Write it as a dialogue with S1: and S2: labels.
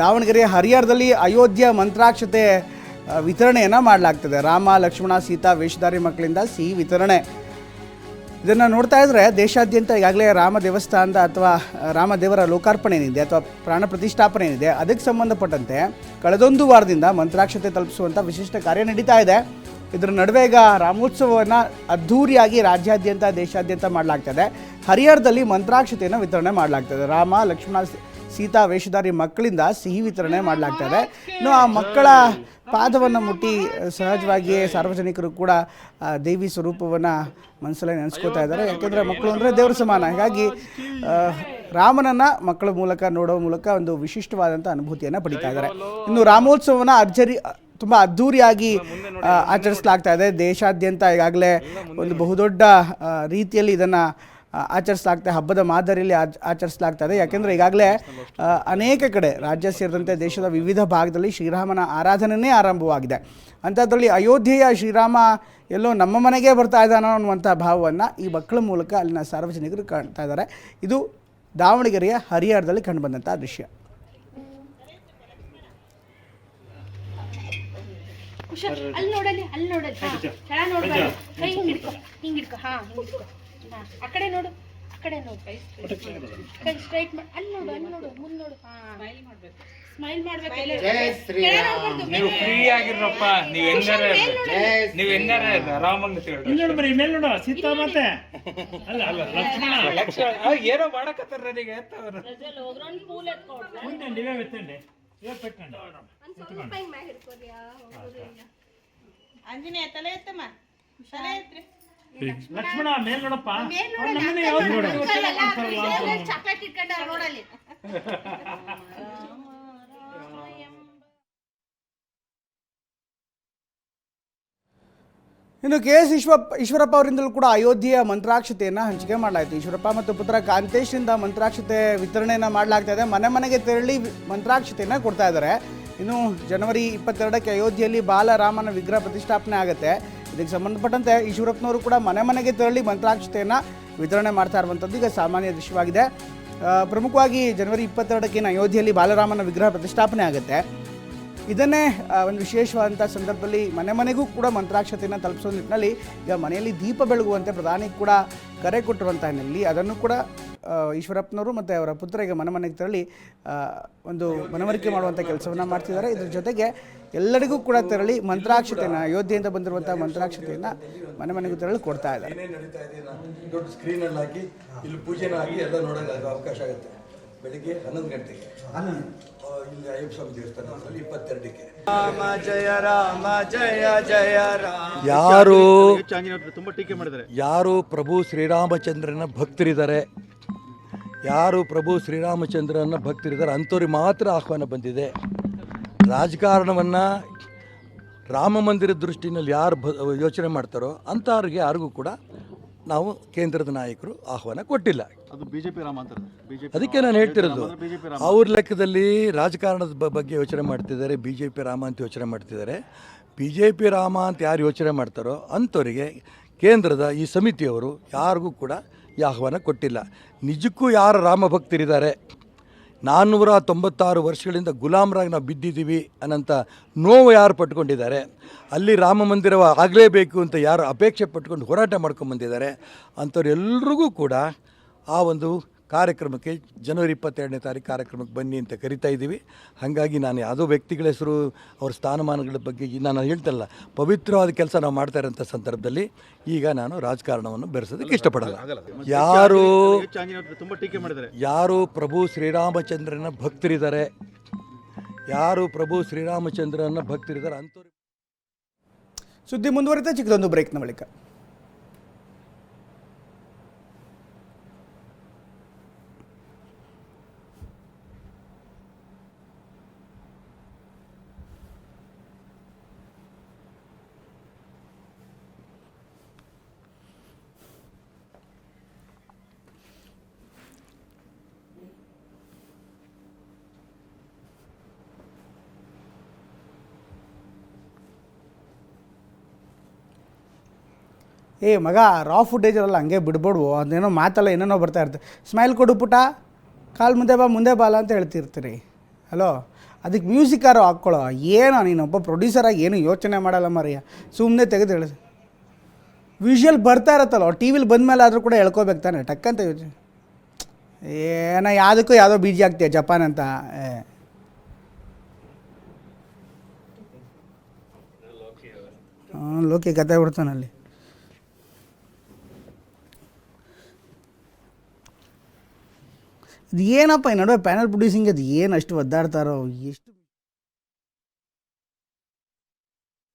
S1: ದಾವಣಗೆರೆ ಹರಿಹರದಲ್ಲಿ ಅಯೋಧ್ಯ ಮಂತ್ರಾಕ್ಷತೆ ವಿತರಣೆಯನ್ನು ಮಾಡಲಾಗ್ತದೆ. ರಾಮ, ಲಕ್ಷ್ಮಣ, ಸೀತಾ, ವೇಷಧಾರಿ ಮಕ್ಕಳಿಂದ ಸಿಹಿ ವಿತರಣೆ. ಇದನ್ನು ನೋಡ್ತಾ ಇದ್ರೆ ದೇಶಾದ್ಯಂತ ಈಗಾಗಲೇ ರಾಮ ದೇವಸ್ಥಾನದ ಅಥವಾ ರಾಮದೇವರ ಲೋಕಾರ್ಪಣೆ ಏನಿದೆ ಅಥವಾ ಪ್ರಾಣ ಪ್ರತಿಷ್ಠಾಪನೆ ಏನಿದೆ, ಅದಕ್ಕೆ ಸಂಬಂಧಪಟ್ಟಂತೆ ಕಳೆದೊಂದು ವಾರದಿಂದ ಮಂತ್ರಾಕ್ಷತೆ ತಲುಪಿಸುವಂಥ ವಿಶಿಷ್ಟ ಕಾರ್ಯ ನಡೀತಾ ಇದೆ. ಇದರ ನಡುವೆ ಈಗ ರಾಮೋತ್ಸವವನ್ನು ಅದ್ಧೂರಿಯಾಗಿ ರಾಜ್ಯಾದ್ಯಂತ, ದೇಶಾದ್ಯಂತ ಮಾಡಲಾಗ್ತದೆ. ಹರಿಹರದಲ್ಲಿ ಮಂತ್ರಾಕ್ಷತೆಯನ್ನು ವಿತರಣೆ ಮಾಡಲಾಗ್ತದೆ. ರಾಮ, ಲಕ್ಷ್ಮಣ ಸೀತಾ ವೇಷಧಾರಿ ಮಕ್ಕಳಿಂದ ಸಿಹಿ ವಿತರಣೆ ಮಾಡಲಾಗ್ತದೆ. ಇನ್ನು ಆ ಮಕ್ಕಳ ಪಾದವನ್ನು ಮುಟ್ಟಿ ಸಹಜವಾಗಿಯೇ ಸಾರ್ವಜನಿಕರು ಕೂಡ ದೇವಿ ಸ್ವರೂಪವನ್ನು ಮನಸ್ಸಲ್ಲಿ ನೆನೆಸ್ಕೋತಾ ಇದ್ದಾರೆ. ಯಾಕೆಂದರೆ ಮಕ್ಕಳು ಅಂದರೆ ದೇವ್ರ ಸಮಾನ. ಹಾಗಾಗಿ ರಾಮನನ್ನು ಮಕ್ಕಳ ಮೂಲಕ, ನೋಡೋ ಮೂಲಕ ಒಂದು ವಿಶಿಷ್ಟವಾದಂಥ ಅನುಭೂತಿಯನ್ನು ಪಡಿತಾ ಇದ್ದಾರೆ. ಇನ್ನು ರಾಮೋತ್ಸವನ ಅರ್ಜರಿ, ತುಂಬ ಅದ್ಧೂರಿಯಾಗಿ ಆಚರಿಸಲಾಗ್ತಾ ಇದೆ. ದೇಶಾದ್ಯಂತ ಈಗಾಗಲೇ ಒಂದು ಬಹುದೊಡ್ಡ ರೀತಿಯಲ್ಲಿ ಇದನ್ನು ಆಚರಿಸಲಾಗ್ತಾ, ಹಬ್ಬದ ಮಾದರಿಯಲ್ಲಿ ಆಚ, ಆಚರಿಸಲಾಗ್ತಾ ಯಾಕೆಂದರೆ ಈಗಾಗಲೇ ಅನೇಕ ಕಡೆ ರಾಜ್ಯ ಸೇರಿದಂತೆ ದೇಶದ ವಿವಿಧ ಭಾಗದಲ್ಲಿ ಶ್ರೀರಾಮನ ಆರಾಧನೆಯೇ ಆರಂಭವಾಗಿದೆ. ಅಂಥದ್ರಲ್ಲಿ ಅಯೋಧ್ಯೆಯ ಶ್ರೀರಾಮ ಎಲ್ಲೋ ನಮ್ಮ ಮನೆಗೆ ಬರ್ತಾ ಇದ್ದಾನೋ ಅನ್ನುವಂಥ ಭಾವವನ್ನು ಈ ಮಕ್ಕಳ ಮೂಲಕ ಅಲ್ಲಿನ ಸಾರ್ವಜನಿಕರು ಕಾಣ್ತಾ ಇದ್ದಾರೆ. ಇದು ದಾವಣಗೆರೆಯ ಹರಿಹರದಲ್ಲಿ ಕಂಡುಬಂದಂಥ ದೃಶ್ಯ.
S2: ಅಲ್ಲಿ ನೋಡಲ್ಲಿ ಅಲ್ಲಿ ನೋಡಲ್ಲಿ ಹಾ ಆ ಕಡೆ ನೋಡು ಆ ಕಡೆ ನೋಡು ಕೈ ಕೈ ಸ್ಟ್ರೈಟ್ ಮಾಡಿ ಅಲ್ಲಿ ನೋಡು ಅಲ್ಲಿ ನೋಡು ಮುಂದ್ ನೋಡು. ಹಾ. ಸ್ಮೈಲ್ ಮಾಡ್ಬೇಕು. ಸ್ಮೈಲ್ ಮಾಡ್ಬೇಕು
S3: ನೀವು ಫ್ರೀ ಆಗಿರಪ್ಪ ನೀವ್ ಹೆಂಗಾರ. ನೀವ್ ಹೆಂಗಾರ. ಆರಾಮಾಗಿ.
S4: ಇಲ್ಲಿ ನೋಡು ಬರೀ ಮೇಲೆ ನೋಡು ಸೀತಾ ಮತ್ತೆ. ಅಲ್ಲ ಲಕ್ಷ್ಮಣ.
S3: ಏನೋ ಮಾಡಕತ್ತಾರ ನನಗೆ ಅಂತ ಅವ್ರು.
S4: ಮುಂದೆ ನೀವೇ ಎತ್ತಂడి ಇವೇ ಪೆಟ್ಕೊಂಡು.
S5: ಆಂಜನೇಯ ತಲೆ ಎತ್ತಮ್ಮ. ತಲೆ ಎತ್ರಿ
S4: ಲಕ್ಷ್ಮಣ. ಮೇಲ್ ನೋಡಪ್ಪ.
S2: ಚಾಕ್ಲೇಟ್ ಇಟ್ಕೊಂಡವ್ರೆ ನೋಡಲ್ಲಿ
S1: ಇನ್ನು ಕೆ ಎಸ್ ಈಶ್ವಪ್ಪ ಈಶ್ವರಪ್ಪ ಅವರಿಂದಲೂ ಕೂಡ ಅಯೋಧ್ಯೆಯ ಮಂತ್ರಾಕ್ಷತೆಯನ್ನು ಹಂಚಿಕೆ ಮಾಡಲಾಯಿತು. ಈಶ್ವರಪ್ಪ ಮತ್ತು ಪುತ್ರ ಕಾಂತೇಶ್ನಿಂದ ಮಂತ್ರಾಕ್ಷತೆ ವಿತರಣೆಯನ್ನು ಮಾಡಲಾಗ್ತಾ ಇದೆ. ಮನೆ ಮನೆಗೆ ತೆರಳಿ ಮಂತ್ರಾಕ್ಷತೆಯನ್ನು ಕೊಡ್ತಾ ಇದ್ದಾರೆ. ಇನ್ನು ಜನವರಿ ಇಪ್ಪತ್ತೆರಡಕ್ಕೆ ಅಯೋಧ್ಯೆಯಲ್ಲಿ ಬಾಲರಾಮನ ವಿಗ್ರಹ ಪ್ರತಿಷ್ಠಾಪನೆ ಆಗುತ್ತೆ. ಇದಕ್ಕೆ ಸಂಬಂಧಪಟ್ಟಂತೆ ಈಶ್ವರಪ್ಪನವರು ಕೂಡ ಮನೆ ಮನೆಗೆ ತೆರಳಿ ಮಂತ್ರಾಕ್ಷತೆಯನ್ನು ವಿತರಣೆ ಮಾಡ್ತಾ ಇರುವಂಥದ್ದು ಈಗ ಸಾಮಾನ್ಯ ದೃಶ್ಯವಾಗಿದೆ. ಪ್ರಮುಖವಾಗಿ ಜನವರಿ ಇಪ್ಪತ್ತೆರಡಕ್ಕಿನ ಅಯೋಧ್ಯೆಯಲ್ಲಿ ಬಾಲರಾಮನ ವಿಗ್ರಹ ಪ್ರತಿಷ್ಠಾಪನೆ ಆಗುತ್ತೆ. ಇದನ್ನೇ ಒಂದು ವಿಶೇಷವಾದಂಥ ಸಂದರ್ಭದಲ್ಲಿ ಮನೆ ಮನೆಗೂ ಕೂಡ ಮಂತ್ರಾಕ್ಷತೆಯನ್ನು ತಲುಪಿಸೋ ನಿಟ್ಟಿನಲ್ಲಿ ಈಗ ಮನೆಯಲ್ಲಿ ದೀಪ ಬೆಳಗುವಂತೆ ಪ್ರಧಾನಿ ಕೂಡ ಕರೆ ಕೊಟ್ಟಿರುವಂಥ ಹಿನ್ನೆಲೆಯಲ್ಲಿ ಅದನ್ನು ಕೂಡ ಈಶ್ವರಪ್ಪನವರು ಮತ್ತು ಅವರ ಪುತ್ರ ಈಗ ಮನೆ ಮನೆಗೆ ತೆರಳಿ ಒಂದು ಮನವರಿಕೆ ಮಾಡುವಂಥ ಕೆಲಸವನ್ನು ಮಾಡ್ತಿದ್ದಾರೆ. ಇದ್ರ ಜೊತೆಗೆ ಎಲ್ಲರಿಗೂ ಕೂಡ ತೆರಳಿ ಮಂತ್ರಾಕ್ಷತೆಯನ್ನು ಅಯೋಧ್ಯೆಯಿಂದ ಬಂದಿರುವಂಥ ಮಂತ್ರಾಕ್ಷತೆಯನ್ನು ಮನೆ ಮನೆಗೂ ತೆರಳಿ ಕೊಡ್ತಾ ಇದ್ದಾರೆ.
S6: ದೊಡ್ಡ ಸ್ಕ್ರೀನಲ್ಲಿ ಹಾಕಿ ಇಲ್ಲಿ ಪೂಜೆನ ಹಾಕಿ ಎಲ್ಲ ನೋಡೋಕೆ ಅವಕಾಶ ಆಗುತ್ತೆ. ಬೆಳಿಗ್ಗೆ ಹನ್ನೊಂದು ಗಂಟೆಗೆ. ಇಲ್ಲಿ ಅಯ್ಯಪ್ಪ ಸ್ವಾಮಿ ದೇವಸ್ಥಾನದಲ್ಲಿ ಇಪ್ಪತ್ತೆರಡಕ್ಕೆ. ಯಾರು
S7: ತುಂಬಾ ಟೀಕೆ ಮಾಡಿದ್ದಾರೆ.
S6: ಯಾರು ಪ್ರಭು ಶ್ರೀರಾಮಚಂದ್ರನ ಭಕ್ತರಿದ್ದಾರೆ? ಯಾರು ಪ್ರಭು ಶ್ರೀರಾಮಚಂದ್ರನ ಭಕ್ತರಿದ್ದಾರೆ ಅಂಥವ್ರಿಗೆ ಮಾತ್ರ ಆಹ್ವಾನ ಬಂದಿದೆ. ರಾಜಕಾರಣವನ್ನು ರಾಮ ಮಂದಿರ ದೃಷ್ಟಿನಲ್ಲಿ ಯಾರು ಭ ಯೋಚನೆ ಮಾಡ್ತಾರೋ ಅಂಥವ್ರಿಗೆ ಯಾರಿಗೂ ಕೂಡ ನಾವು ಕೇಂದ್ರದ ನಾಯಕರು ಆಹ್ವಾನ ಕೊಟ್ಟಿಲ್ಲ.
S7: ಅದು ಬಿಜೆಪಿ ರಾಮ ಅಂತ ಬಿಜೆಪಿ
S6: ಅದಕ್ಕೆ ನಾನು ಹೇಳ್ತಿರೋದು ಅವ್ರ ಲೆಕ್ಕದಲ್ಲಿ ರಾಜಕಾರಣದ ಬಗ್ಗೆ ಯೋಚನೆ ಮಾಡ್ತಿದ್ದಾರೆ ಬಿ ಜೆ ಪಿ ರಾಮ ಅಂತ ಯೋಚನೆ ಮಾಡ್ತಿದ್ದಾರೆ. ಬಿ ಜೆ ಪಿ ರಾಮ ಅಂತ ಯಾರು ಯೋಚನೆ ಮಾಡ್ತಾರೋ ಅಂಥವರಿಗೆ ಕೇಂದ್ರದ ಈ ಸಮಿತಿಯವರು ಯಾರಿಗೂ ಕೂಡ ಈ ಆಹ್ವಾನ ಕೊಟ್ಟಿಲ್ಲ. ನಿಜಕ್ಕೂ ಯಾರು ರಾಮ ಭಕ್ತರಿದ್ದಾರೆ ನಾನ್ನೂರ ತೊಂಬತ್ತಾರು ವರ್ಷಗಳಿಂದ ಗುಲಾಮರಾಗಿ ನಾವು ಬಿದ್ದಿದ್ದೀವಿ ಅನ್ನಂಥ ನೋವು ಯಾರು ಪಟ್ಕೊಂಡಿದ್ದಾರೆ? ಅಲ್ಲಿ ರಾಮ ಮಂದಿರ ಆಗಲೇಬೇಕು ಅಂತ ಯಾರು ಅಪೇಕ್ಷೆ ಪಟ್ಕೊಂಡು ಹೋರಾಟ ಮಾಡ್ಕೊಂಡು ಬಂದಿದ್ದಾರೆ ಅಂಥವ್ರೆಲ್ರಿಗೂ ಕೂಡ ಆ ಒಂದು ಕಾರ್ಯಕ್ರಮಕ್ಕೆ ಜನವರಿ ಇಪ್ಪತ್ತೆರಡನೇ ತಾರೀಕು ಕಾರ್ಯಕ್ರಮಕ್ಕೆ ಬನ್ನಿ ಅಂತ ಕರಿತಾ ಇದ್ದೀವಿ. ಹಾಗಾಗಿ ನಾನು ಯಾವುದೋ ವ್ಯಕ್ತಿಗಳ ಹೆಸರು ಅವ್ರ ಸ್ಥಾನಮಾನಗಳ ಬಗ್ಗೆ ನಾನು ಹೇಳ್ತಲ್ಲ ಪವಿತ್ರವಾದ ಕೆಲಸ ನಾವು ಮಾಡ್ತಾ ಇರೋಂಥ ಸಂದರ್ಭದಲ್ಲಿ ಈಗ ನಾನು ರಾಜಕಾರಣವನ್ನು ಬೆರೆಸೋದಕ್ಕೆ ಇಷ್ಟಪಡಲ್ಲ. ಯಾರು ಯಾರು ಪ್ರಭು ಶ್ರೀರಾಮಚಂದ್ರನ ಭಕ್ತರಿದ್ದಾರೆ? ಯಾರು ಪ್ರಭು ಶ್ರೀರಾಮಚಂದ್ರನ ಭಕ್ತರಿದ್ದಾರೆ? ಅಂಥವ್ರು
S1: ಸುದ್ದಿ ಮುಂದುವರಿತಾ ಚಿಕ್ಕದೊಂದು ಬ್ರೇಕ್ನ ಬಳಿಕ. ಏ ಮಗ ರಾ ಫುಟೇಜ್ ಇರಲ್ಲ ಹಂಗೆ ಬಿಡ್ಬೇಡ್ವು, ಅದೇನೋ ಮಾತಲ್ಲ ಏನೇನೋ ಬರ್ತಾ ಇರ್ತದೆ ಸ್ಮೈಲ್ ಕೊಡು ಪುಟ, ಕಾಲು ಮುಂದೆ ಬಾ, ಮುಂದೆ ಬಾಲ ಅಂತ ಹೇಳ್ತಿರ್ತೀರಿ. ಹಲೋ ಅದಕ್ಕೆ ಮ್ಯೂಸಿಕ್ಕಾರು ಹಾಕ್ಕೊಳ್ಳೋ? ಏನೋ ನೀನೊಬ್ಬ ಪ್ರೊಡ್ಯೂಸರಾಗಿ ಏನು ಯೋಚನೆ ಮಾಡಲ್ಲ ಮರಿಯ. ಸುಮ್ಮನೆ ತೆಗೆದು ಹೇಳಿ. ವಿಷುವಲ್ ಬರ್ತಾ ಇರತ್ತಲ್ಲ ಟಿ ವಿಲಿ ಬಂದಮೇಲೆ ಆದರೂ ಕೂಡ ಹೇಳ್ಕೋಬೇಕು ತಾನೆ, ಟಕ್ಕಂತ ಯೋಚನೆ. ಏನೋ, ಯಾವುದಕ್ಕೂ ಯಾವುದೋ ಬೀಜಿ ಆಗ್ತೀಯ ಜಪಾನ್ ಅಂತ. ಲೋಕಿ ಕತೆ ಬಿಡ್ತಾನಲ್ಲಿ ಇದು ಏನಪ್ಪ ಈ ನಡುವೆ ಪ್ಯಾನಲ್ ಪ್ರೊಡ್ಯೂಸಿಂಗ್ ಅದು ಏನು ಅಷ್ಟು ಒದ್ದಾಡ್ತಾರೋ ಎಷ್ಟು